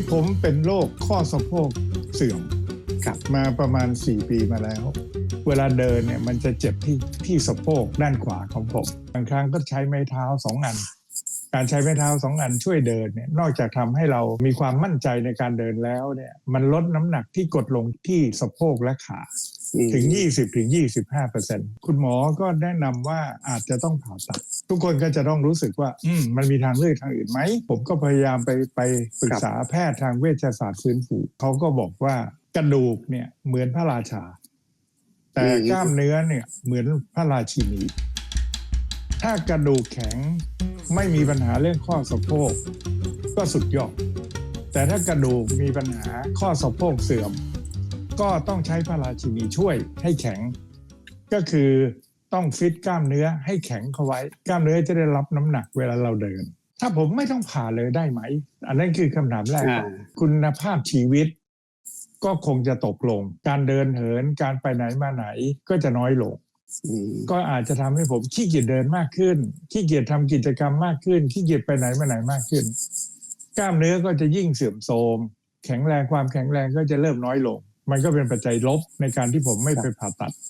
นี้ผมเป็นโรคข้อสะโพกเสื่อมครับมาประมาณ 4 ปีมาแล้ว เวลาเดินเนี่ยมันจะเจ็บที่ที่สะโพกด้านขวาของผมบางครั้งก็ใช้ไม้เท้าสองอัน การใช้ไม้เท้าสองอันช่วยเดินเนี่ยนอกจากทำให้เรามีความมั่นใจในการเดินแล้วเนี่ยมันลดน้ำหนักที่กดลงที่สะโพกและขาอืม ถึง 20ถึง25เปอร์เซ็นต์คุณหมอก็แนะนำว่าอาจจะต้องผ่าตัด ทุกคนก็จะต้องรู้สึกว่า อืมมันมีทางเลือกทางอื่นไหม ผมก็พยายามไปไปปรึกษาแพทย์ทางเวชศาสตร์ฟื้นฟูเขาก็บอกว่ากระดูกเนี่ยเหมือนพระราชา แต่กล้ามเนื้อเนี่ยเหมือนพระราชินี ถ้ากระดูกแข็งไม่มีปัญหาเรื่องข้อสะโพกก็สุดยอดแต่ถ้ากระดูกมีปัญหาข้อสะโพกเสื่อม ก็ต้องใช้พระราชินีช่วยให้แข็ง ก็คือต้องฟิตกล้ามเนื้อให้แข็งเข้าไว้ กล้ามเนื้อจะได้รับน้ำหนักเวลาเราเดิน ถ้าผมไม่ต้องผ่าเลยได้ไหม อันนั้นคือคำถามแรกอ่าคุณภาพชีวิต ก็คงจะตกลง การเดินเหินการไปไหนมาไหนก็จะน้อยลงอืมก็อาจจะทำให้ผมขี้เกียจเดินมากขึ้น ขี้เกียจทำกิจกรรมมากขึ้น ขี้เกียจไปไหนมาไหนมากขึ้น กล้ามเนื้อก็จะยิ่งเสื่อมโทรม แข็งแรงความแข็งแรงก็จะเริ่มน้อยลง มันก็เป็นปัจจัยลบในการที่ผมไม่ไปผ่าตัด